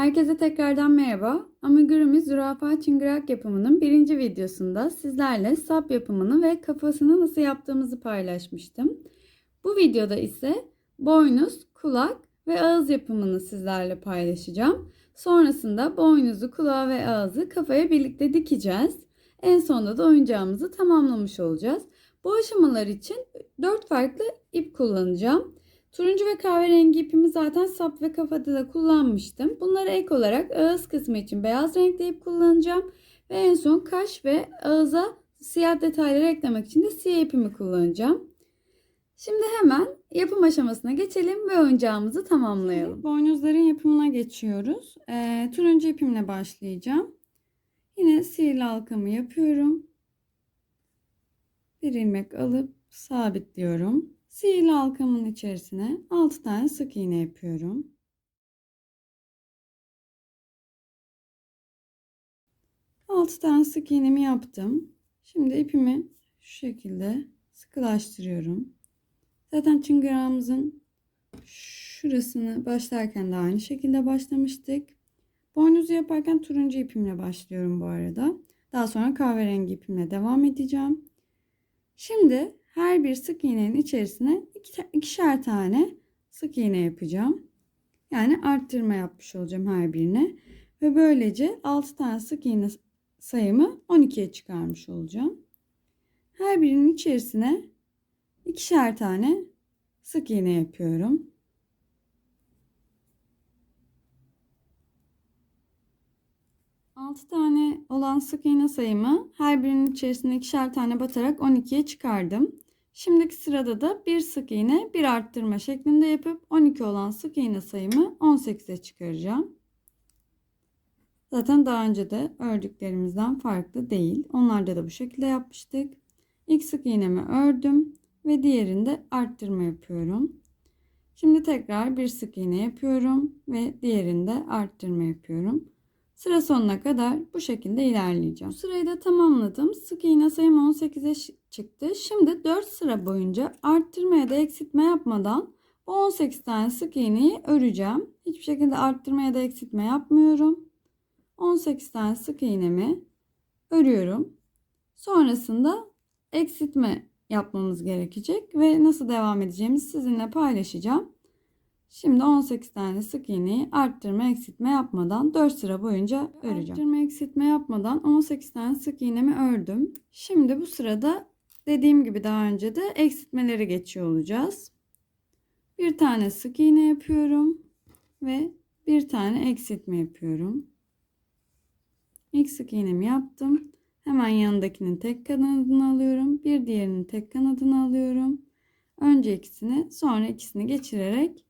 Herkese tekrardan merhaba. Amigurumi zürafa çıngırak yapımının birinci videosunda sizlerle sap yapımını ve kafasını nasıl yaptığımızı paylaşmıştım. Bu videoda ise boynuz, kulak ve ağız yapımını sizlerle paylaşacağım. Sonrasında boynuzu, kulağı ve ağzı kafaya birlikte dikeceğiz. En sonunda da oyuncağımızı tamamlamış olacağız. Bu aşamalar için 4 farklı ip kullanacağım. Turuncu ve kahverengi ipimi zaten sap ve kafada da kullanmıştım. Bunları ek olarak ağız kısmı için beyaz renkli ip kullanacağım. Ve en son kaş ve ağıza siyah detayları eklemek için de siyah ipimi kullanacağım. Şimdi hemen yapım aşamasına geçelim ve oyuncağımızı tamamlayalım. Boynuzların yapımına geçiyoruz. Ee, turuncu ipimle başlayacağım. Yine sihirli halkamı yapıyorum. Bir ilmek alıp sabitliyorum. Sihirli halkamın içerisine 6 tane sık iğne yapıyorum. Altı tane sık iğnemi yaptım. Şimdi ipimi şu şekilde sıkılaştırıyorum. Zaten çıngırağımızın şurasını başlarken de aynı şekilde başlamıştık. Boynuzu yaparken turuncu ipimle başlıyorum bu arada. Daha sonra kahverengi ipimle devam edeceğim. Şimdi her bir sık iğnenin içerisine ikişer tane sık iğne yapacağım. Yani arttırma yapmış olacağım her birine. Ve böylece 6 tane sık iğne sayımı 12'ye çıkarmış olacağım. Her birinin içerisine ikişer tane sık iğne yapıyorum. Altı tane olan sık iğne sayımı her birinin içerisine ikişer tane batarak 12'ye çıkardım. Şimdiki sırada da bir sık iğne bir arttırma şeklinde yapıp 12 olan sık iğne sayımı 18'e çıkaracağım. Zaten daha önce de ördüklerimizden farklı değil. Onlarda da bu şekilde yapmıştık. İlk sık iğnemi ördüm ve diğerinde arttırma yapıyorum. Şimdi tekrar bir sık iğne yapıyorum ve diğerinde arttırma yapıyorum. Sıra sonuna kadar bu şekilde ilerleyeceğim. Sırayı da tamamladım. Sık iğne sayım 18'e çıktı. Şimdi 4 sıra boyunca arttırma ya da eksiltme yapmadan bu 18 tane sık iğneyi öreceğim. Hiçbir şekilde arttırma ya da eksiltme yapmıyorum. 18 tane sık iğnemi örüyorum. Sonrasında eksiltme yapmamız gerekecek ve nasıl devam edeceğimizi sizinle paylaşacağım. Şimdi 18 tane sık iğneyi arttırma eksiltme yapmadan 4 sıra boyunca öreceğim. Arttırma eksiltme yapmadan 18 tane sık iğnemi ördüm. Şimdi bu sırada dediğim gibi daha önce de eksiltmeleri geçiyor olacağız. Bir tane sık iğne yapıyorum ve bir tane eksiltme yapıyorum. İlk sık iğnemi yaptım. Hemen yanındakinin tek kanadını alıyorum. Bir diğerinin tek kanadını alıyorum. Önce ikisini sonra ikisini geçirerek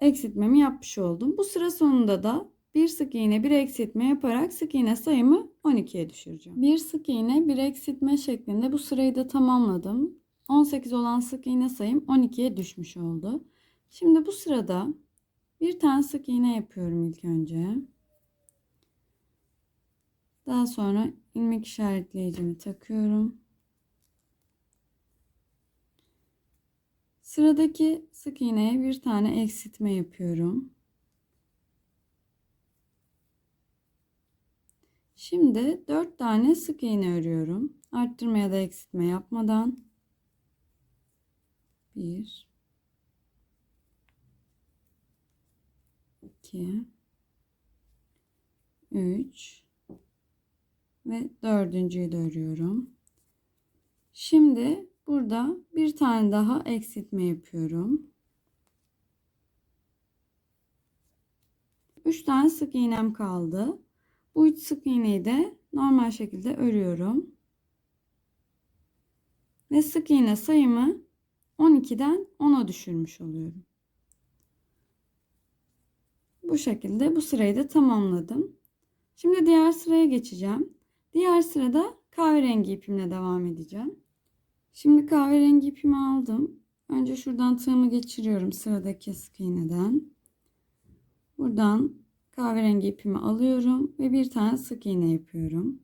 eksiltmemi yapmış oldum. Bu sıra sonunda da bir sık iğne bir eksiltme yaparak sık iğne sayımı 12'ye düşüreceğim. Bir sık iğne bir eksiltme şeklinde bu sırayı da tamamladım. 18 olan sık iğne sayım 12'ye düşmüş oldu. Şimdi bu sırada bir tane sık iğne yapıyorum ilk önce. Daha sonra ilmek işaretleyicimi takıyorum. Sıradaki sık iğneye bir tane eksiltme yapıyorum. Şimdi 4 tane sık iğne örüyorum. Arttırma ya da eksiltme yapmadan. 1 2 3 ve dördüncüyü de örüyorum. Şimdi Burada bir tane daha eksiltme yapıyorum. 3 tane sık iğnem kaldı. Bu 3 sık iğneyi de normal şekilde örüyorum. Ve sık iğne sayımı 12'den 10'a düşürmüş oluyorum. Bu şekilde bu sırayı da tamamladım. Şimdi diğer sıraya geçeceğim. Diğer sırada kahverengi ipimle devam edeceğim. Şimdi kahverengi ipimi aldım. Önce şuradan tığımı geçiriyorum sıradaki sık iğneden. Buradan kahverengi ipimi alıyorum ve bir tane sık iğne yapıyorum.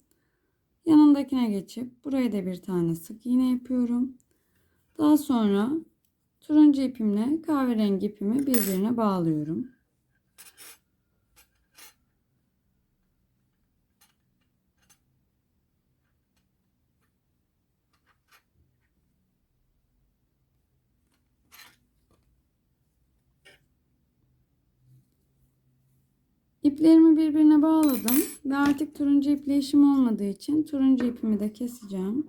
Yanındakine geçip buraya da bir tane sık iğne yapıyorum. Daha sonra turuncu ipimle kahverengi ipimi birbirine bağlıyorum. İplerimi birbirine bağladım ve artık turuncu iple işim olmadığı için turuncu ipimi de keseceğim.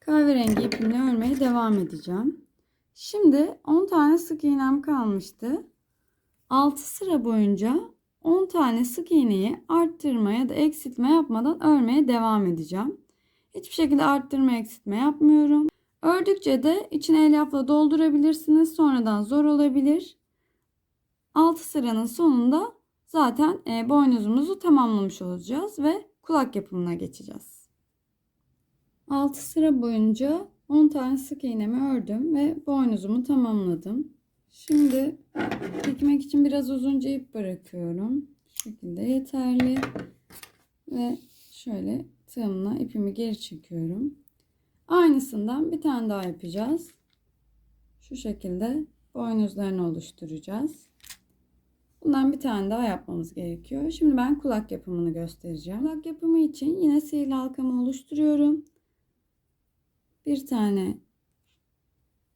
Kahverengi ipimle örmeye devam edeceğim. Şimdi 10 tane sık iğnem kalmıştı. 6 sıra boyunca 10 tane sık iğneyi arttırma ya da eksiltme yapmadan örmeye devam edeceğim. Hiçbir şekilde arttırma eksiltme yapmıyorum. Ördükçe de içine elyafla doldurabilirsiniz. Sonradan zor olabilir. 6 sıranın sonunda zaten e, boynuzumuzu tamamlamış olacağız ve kulak yapımına geçeceğiz. 6 sıra boyunca 10 tane sık iğnemi ördüm ve boynuzumu tamamladım. Şimdi dikmek için biraz uzunca ip bırakıyorum. Bu şekilde yeterli. Ve şöyle tığımla ipimi geri çekiyorum. Aynısından bir tane daha yapacağız. Şu şekilde boynuzlarını oluşturacağız. Bundan bir tane daha yapmamız gerekiyor. Şimdi ben kulak yapımını göstereceğim. Kulak yapımı için yine sihirli halkamı oluşturuyorum. Bir tane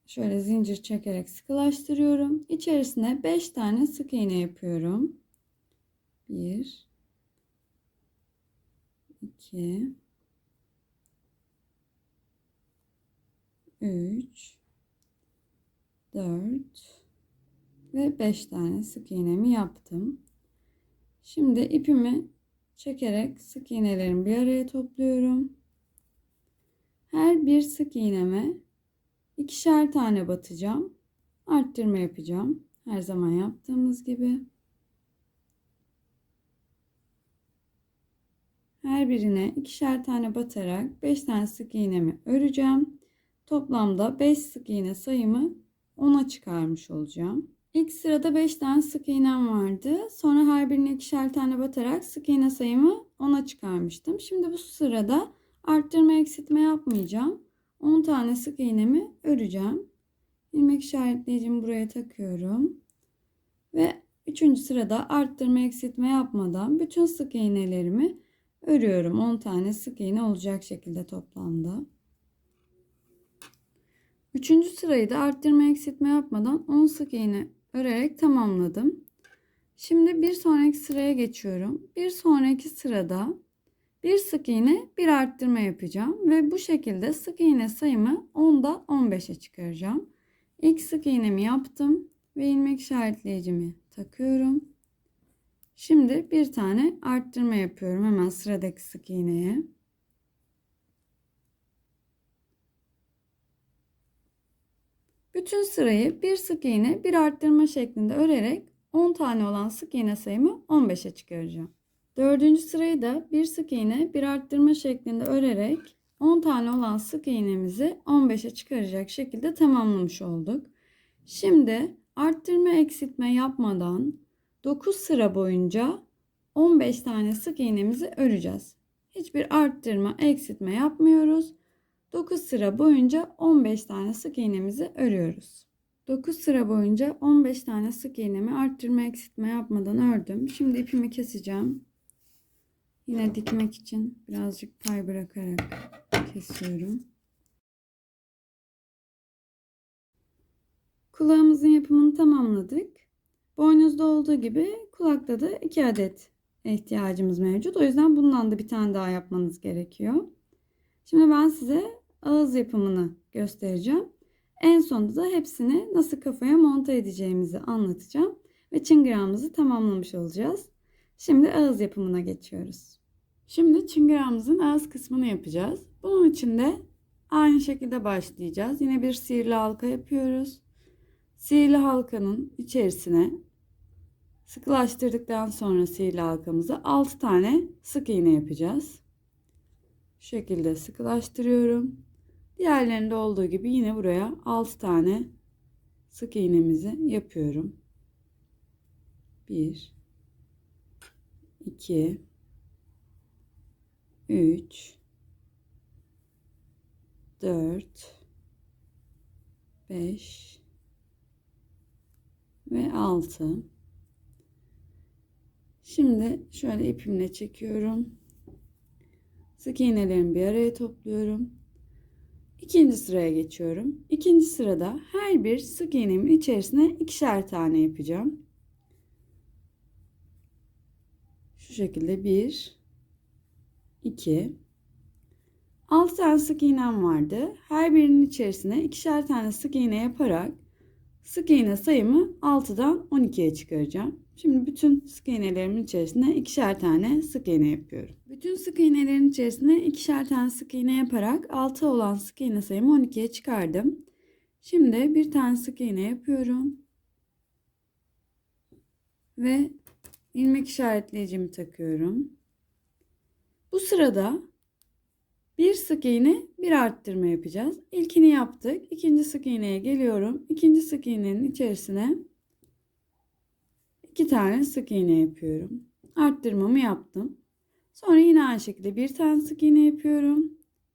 şöyle zincir çekerek sıkılaştırıyorum. İçerisine 5 tane sık iğne yapıyorum. 1 2 3 4 ve 5 tane sık iğnemi yaptım. Şimdi ipimi çekerek sık iğnelerimi bir araya topluyorum. Her bir sık iğneme ikişer tane batacağım. Arttırma yapacağım. Her zaman yaptığımız gibi. Her birine ikişer tane batarak 5 tane sık iğnemi öreceğim. Toplamda 5 sık iğne sayımı 10'a çıkarmış olacağım. İlk sırada 5 tane sık iğnem vardı. Sonra her birine ikişer tane batarak sık iğne sayımı 10'a çıkarmıştım. Şimdi bu sırada arttırma eksiltme yapmayacağım. 10 tane sık iğnemi öreceğim. İlmek işaretleyicimi buraya takıyorum. Ve 3. sırada arttırma eksiltme yapmadan bütün sık iğnelerimi örüyorum. 10 tane sık iğne olacak şekilde toplamda. Üçüncü sırayı da arttırma eksiltme yapmadan 10 sık iğne örerek tamamladım. Şimdi bir sonraki sıraya geçiyorum. Bir sonraki sırada bir sık iğne bir arttırma yapacağım ve bu şekilde sık iğne sayımı 10'da 15'e çıkaracağım. İlk sık iğnemi yaptım ve ilmek işaretleyicimi takıyorum. Şimdi bir tane arttırma yapıyorum hemen sıradaki sık iğneye. Bütün sırayı bir sık iğne bir arttırma şeklinde örerek 10 tane olan sık iğne sayımı 15'e çıkaracağım. Dördüncü sırayı da bir sık iğne bir arttırma şeklinde örerek 10 tane olan sık iğnemizi 15'e çıkaracak şekilde tamamlamış olduk. Şimdi arttırma eksiltme yapmadan 9 sıra boyunca 15 tane sık iğnemizi öreceğiz. Hiçbir arttırma eksiltme yapmıyoruz. 9 sıra boyunca 15 tane sık iğnemizi örüyoruz. 9 sıra boyunca 15 tane sık iğnemi arttırma eksiltme yapmadan ördüm. Şimdi ipimi keseceğim. Yine dikmek için birazcık pay bırakarak kesiyorum. Kulağımızın yapımını tamamladık. Boynuzda olduğu gibi kulakta da 2 adet ihtiyacımız mevcut. O yüzden bundan da bir tane daha yapmanız gerekiyor. Şimdi ben size ağız yapımını göstereceğim. En sonunda da hepsini nasıl kafaya monte edeceğimizi anlatacağım. Ve çıngırağımızı tamamlamış olacağız. Şimdi ağız yapımına geçiyoruz. Şimdi çıngırağımızın ağız kısmını yapacağız. Bunun için de aynı şekilde başlayacağız. Yine bir sihirli halka yapıyoruz. Sihirli halkanın içerisine sıkılaştırdıktan sonra sihirli halkamızı 6 tane sık iğne yapacağız. Şu şekilde sıkılaştırıyorum. Diğerlerinde olduğu gibi yine buraya 6 tane sık iğnemizi yapıyorum. 1 2 3 4 5 ve 6 Şimdi şöyle ipimle çekiyorum. Sık iğnelerimi bir araya topluyorum. İkinci sıraya geçiyorum. İkinci sırada her bir sık iğnemin içerisine ikişer tane yapacağım. Şu şekilde 1 2 6 tane sık iğnem vardı. Her birinin içerisine ikişer tane sık iğne yaparak sık iğne sayımı 6'dan 12'ye çıkaracağım. Şimdi bütün sık iğnelerimin içerisine ikişer tane sık iğne yapıyorum. Bütün sık iğnelerin içerisine ikişer tane sık iğne yaparak 6 olan sık iğne sayımı 12'ye çıkardım. Şimdi bir tane sık iğne yapıyorum. Ve ilmek işaretleyicimi takıyorum. Bu sırada bir sık iğne bir arttırma yapacağız. İlkini yaptık. İkinci sık iğneye geliyorum. İkinci sık iğnenin içerisine iki tane sık iğne yapıyorum. Arttırmamı yaptım. Sonra yine aynı şekilde bir tane sık iğne yapıyorum.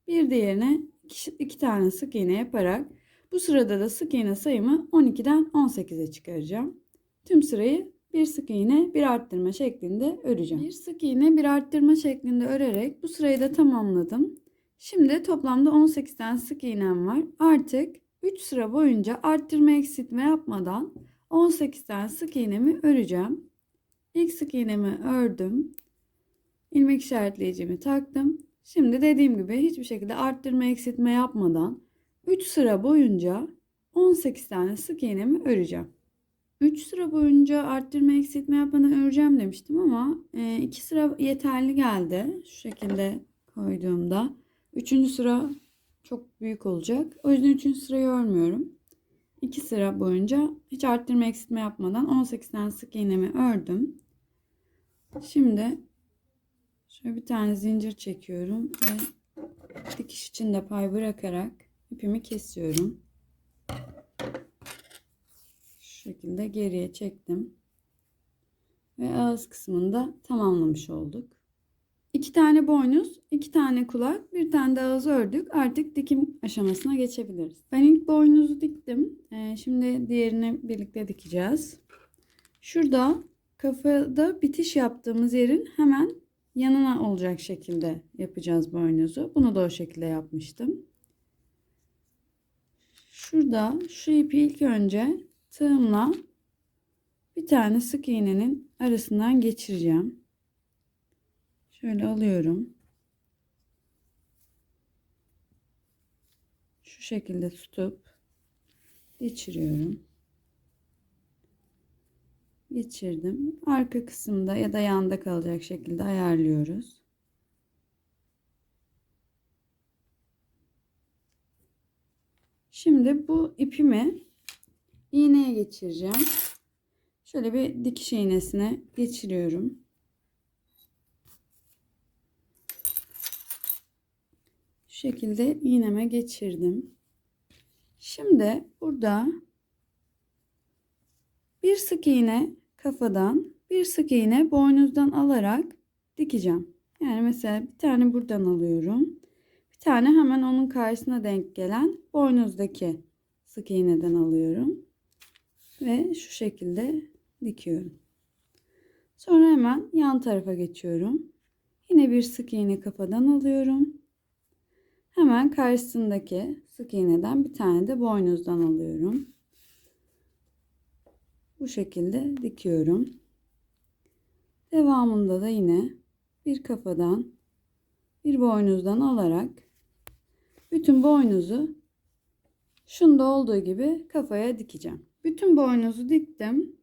Bir diğerine iki, iki tane sık iğne yaparak bu sırada da sık iğne sayımı 12'den 18'e çıkaracağım. Tüm sırayı bir sık iğne bir arttırma şeklinde öreceğim. Bir sık iğne bir arttırma şeklinde örerek bu sırayı da tamamladım. Şimdi toplamda 18 tane sık iğnem var. Artık 3 sıra boyunca arttırma eksiltme yapmadan 18 tane sık iğnemi öreceğim. İlk sık iğnemi ördüm. İlmek işaretleyicimi taktım. Şimdi dediğim gibi hiçbir şekilde arttırma eksiltme yapmadan 3 sıra boyunca 18 tane sık iğnemi öreceğim. 3 sıra boyunca arttırma eksiltme yapmadan öreceğim demiştim ama 2 sıra yeterli geldi. Şu şekilde koyduğumda. 3. sıra çok büyük olacak. O yüzden 3. sırayı örmüyorum. 2 sıra boyunca hiç arttırma eksiltme yapmadan 18 tane sık iğnemi ördüm. Şimdi şöyle bir tane zincir çekiyorum ve dikiş için de pay bırakarak ipimi kesiyorum. Şu şekilde geriye çektim. Ve ağız kısmını da tamamlamış olduk. İki tane boynuz, iki tane kulak, bir tane de ağız ördük. Artık dikim aşamasına geçebiliriz. Ben ilk boynuzu diktim. Ee, şimdi diğerini birlikte dikeceğiz. Şurada kafada bitiş yaptığımız yerin hemen yanına olacak şekilde yapacağız boynuzu. Bunu da o şekilde yapmıştım. Şurada şu ipi ilk önce tığımla bir tane sık iğnenin arasından geçireceğim. Şöyle alıyorum. Şu şekilde tutup geçiriyorum. Geçirdim. Arka kısımda ya da yanda kalacak şekilde ayarlıyoruz. Şimdi bu ipimi iğneye geçireceğim. Şöyle bir dikiş iğnesine geçiriyorum. Şekilde iğneme geçirdim. Şimdi burada bir sık iğne kafadan, bir sık iğne boynuzdan alarak dikeceğim. Yani mesela bir tane buradan alıyorum. Bir tane hemen onun karşısına denk gelen boynuzdaki sık iğneden alıyorum. Ve şu şekilde dikiyorum. Sonra hemen yan tarafa geçiyorum. Yine bir sık iğne kafadan alıyorum. Hemen karşısındaki sık iğneden bir tane de boynuzdan alıyorum. Bu şekilde dikiyorum. Devamında da yine bir kafadan bir boynuzdan alarak bütün boynuzu şunda olduğu gibi kafaya dikeceğim. Bütün boynuzu diktim.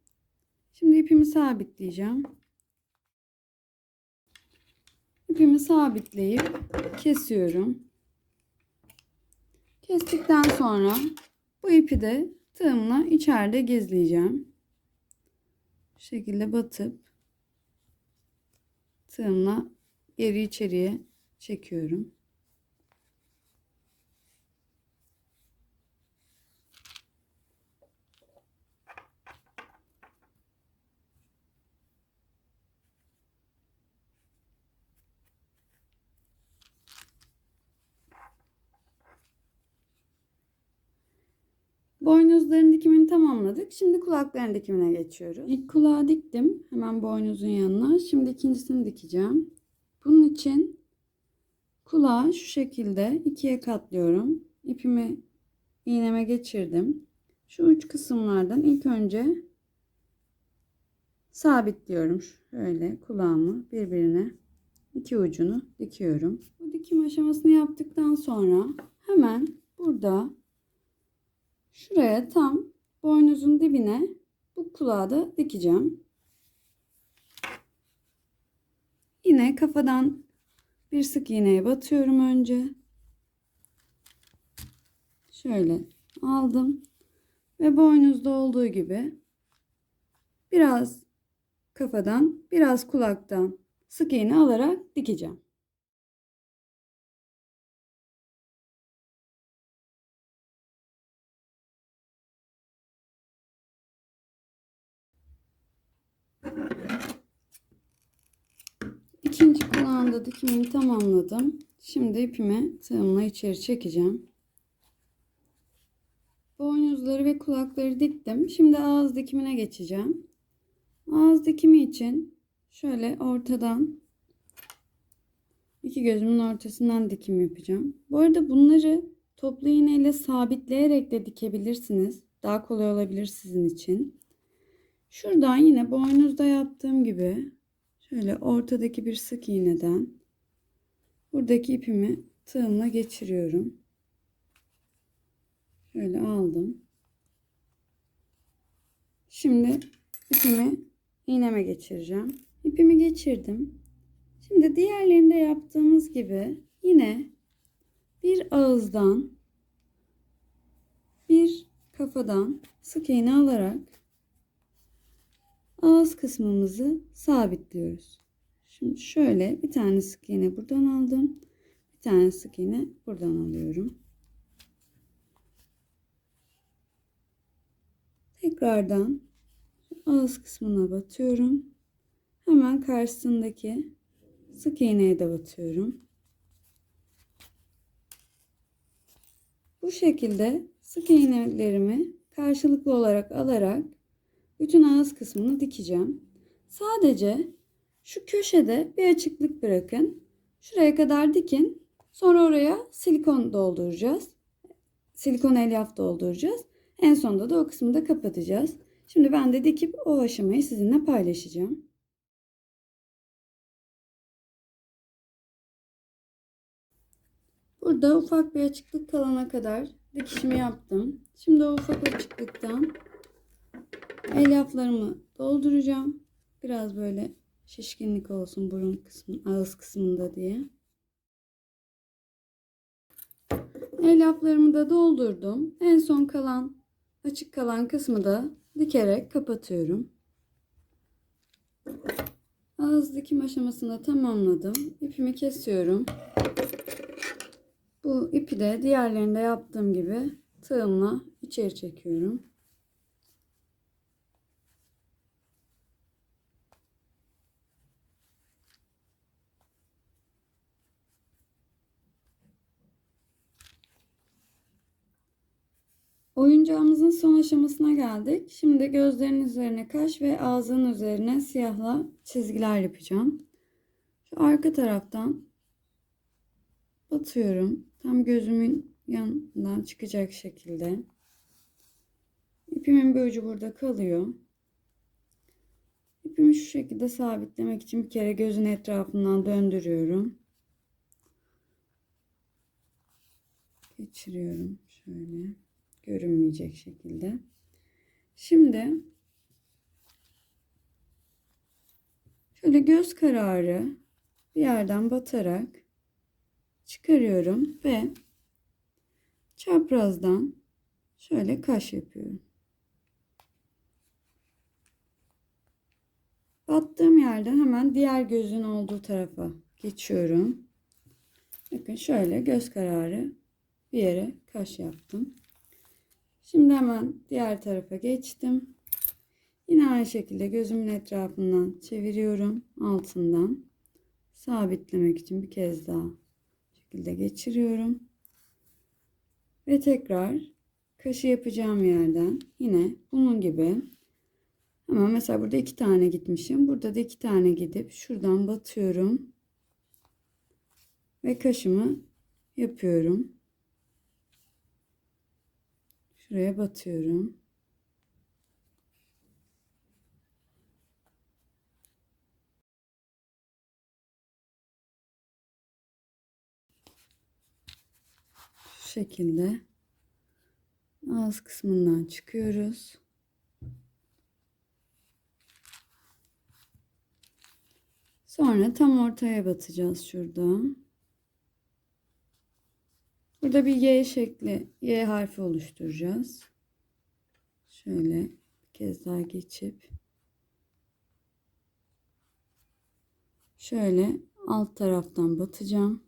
Şimdi ipimi sabitleyeceğim. İpimi sabitleyip kesiyorum. Kestikten sonra bu ipi de tığımla içeride gizleyeceğim. Bu şekilde batıp tığımla geri içeriye çekiyorum. Boynuzların dikimini tamamladık. Şimdi kulakların dikimine geçiyoruz. İlk kulağı diktim. Hemen boynuzun yanına. Şimdi ikincisini dikeceğim. Bunun için kulağı şu şekilde ikiye katlıyorum. İpimi iğneme geçirdim. Şu uç kısımlardan ilk önce sabitliyorum. Şöyle kulağımı birbirine iki ucunu dikiyorum. Bu dikim aşamasını yaptıktan sonra hemen burada şuraya tam boynuzun dibine bu kulağı da dikeceğim. Yine kafadan bir sık iğneye batıyorum önce. Şöyle aldım ve boynuzda olduğu gibi biraz kafadan biraz kulaktan sık iğne alarak dikeceğim. İkinci kulağında dikimini tamamladım. Şimdi ipimi tığımla içeri çekeceğim. Boynuzları ve kulakları diktim. Şimdi ağız dikimine geçeceğim. Ağız dikimi için şöyle ortadan iki gözümün ortasından dikim yapacağım. Bu arada bunları toplu iğne ile sabitleyerek de dikebilirsiniz. Daha kolay olabilir sizin için. Şuradan yine boynuzda yaptığım gibi şöyle ortadaki bir sık iğneden buradaki ipimi tığımla geçiriyorum. Şöyle aldım. Şimdi ipimi iğneme geçireceğim. İpimi geçirdim. Şimdi diğerlerinde yaptığımız gibi yine bir ağızdan bir kafadan sık iğne alarak ağız kısmımızı sabitliyoruz. Şimdi şöyle bir tane sık iğne buradan aldım. Bir tane sık iğne buradan alıyorum. Tekrardan ağız kısmına batıyorum. Hemen karşısındaki sık iğneye de batıyorum. Bu şekilde sık iğnelerimi karşılıklı olarak alarak bütün ağız kısmını dikeceğim. Sadece şu köşede bir açıklık bırakın. Şuraya kadar dikin. Sonra oraya silikon dolduracağız. Silikon elyaf dolduracağız. En sonunda da o kısmı da kapatacağız. Şimdi ben de dikip o aşamayı sizinle paylaşacağım. Burada ufak bir açıklık kalana kadar dikişimi yaptım. Şimdi o ufak açıklıktan elyaflarımı dolduracağım. Biraz böyle şişkinlik olsun burun kısmı, ağız kısmında diye. Elyaflarımı da doldurdum. En son kalan açık kalan kısmı da dikerek kapatıyorum. Ağız dikim aşamasını tamamladım. İpimi kesiyorum. Bu ipi de diğerlerinde yaptığım gibi tığımla içeri çekiyorum. Oyuncağımızın son aşamasına geldik. Şimdi gözlerin üzerine kaş ve ağzının üzerine siyahla çizgiler yapacağım. Şu arka taraftan batıyorum. Tam gözümün yanından çıkacak şekilde. İpimin bir ucu burada kalıyor. İpimi şu şekilde sabitlemek için bir kere gözün etrafından döndürüyorum. Geçiriyorum şöyle görünmeyecek şekilde. Şimdi şöyle göz kararı bir yerden batarak çıkarıyorum ve çaprazdan şöyle kaş yapıyorum. Battığım yerden hemen diğer gözün olduğu tarafa geçiyorum. Bakın şöyle göz kararı bir yere kaş yaptım. Şimdi hemen diğer tarafa geçtim. Yine aynı şekilde gözümün etrafından çeviriyorum altından. Sabitlemek için bir kez daha şekilde geçiriyorum. Ve tekrar kaşı yapacağım yerden yine bunun gibi ama mesela burada iki tane gitmişim. Burada da iki tane gidip şuradan batıyorum. Ve kaşımı yapıyorum. Şuraya batıyorum. Şu şekilde ağız kısmından çıkıyoruz. Sonra tam ortaya batacağız şurada. Burada bir Y şekli, Y harfi oluşturacağız. Şöyle bir kez daha geçip şöyle alt taraftan batacağım.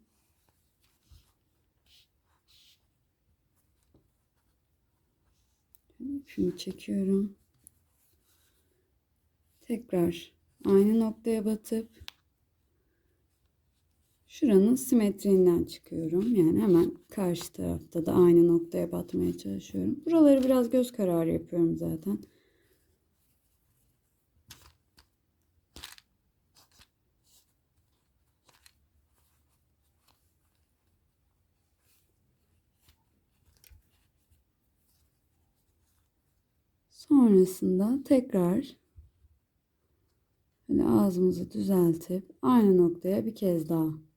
İpimi çekiyorum. Tekrar aynı noktaya batıp şuranın simetriğinden çıkıyorum. Yani hemen karşı tarafta da aynı noktaya batmaya çalışıyorum. Buraları biraz göz kararı yapıyorum zaten. Sonrasında tekrar ağzımızı düzeltip aynı noktaya bir kez daha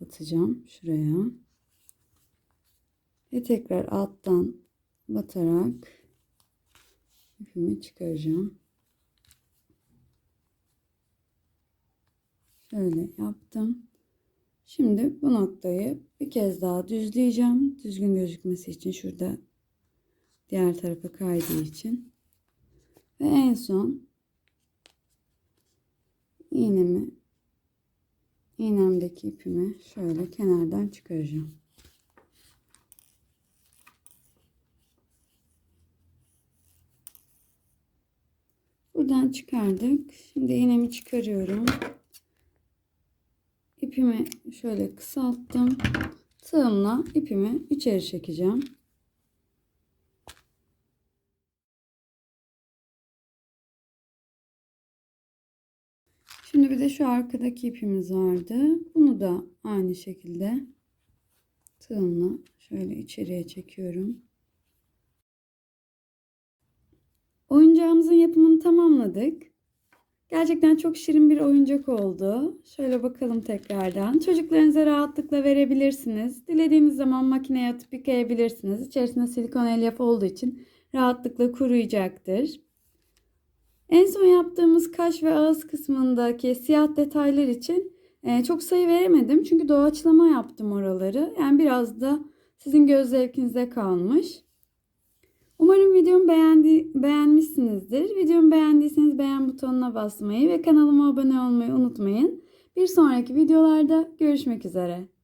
batacağım şuraya. Ve tekrar alttan batarak ipimi çıkaracağım. Şöyle yaptım. Şimdi bu noktayı bir kez daha düzleyeceğim. Düzgün gözükmesi için şurada diğer tarafa kaydığı için. Ve en son iğnemi iğnemdeki ipimi şöyle kenardan çıkaracağım. Buradan çıkardık. Şimdi iğnemi çıkarıyorum. İpimi şöyle kısalttım. Tığımla ipimi içeri çekeceğim. De şu arkadaki ipimiz vardı. Bunu da aynı şekilde tığımla şöyle içeriye çekiyorum. Oyuncağımızın yapımını tamamladık. Gerçekten çok şirin bir oyuncak oldu. Şöyle bakalım tekrardan. Çocuklarınıza rahatlıkla verebilirsiniz. Dilediğiniz zaman makineye atıp yıkayabilirsiniz. İçerisinde silikon elyaf olduğu için rahatlıkla kuruyacaktır. En son yaptığımız kaş ve ağız kısmındaki siyah detaylar için e, çok sayı veremedim. Çünkü doğaçlama yaptım oraları. Yani biraz da sizin göz zevkinize kalmış. Umarım videomu beğendi, beğenmişsinizdir. Videomu beğendiyseniz beğen butonuna basmayı ve kanalıma abone olmayı unutmayın. Bir sonraki videolarda görüşmek üzere.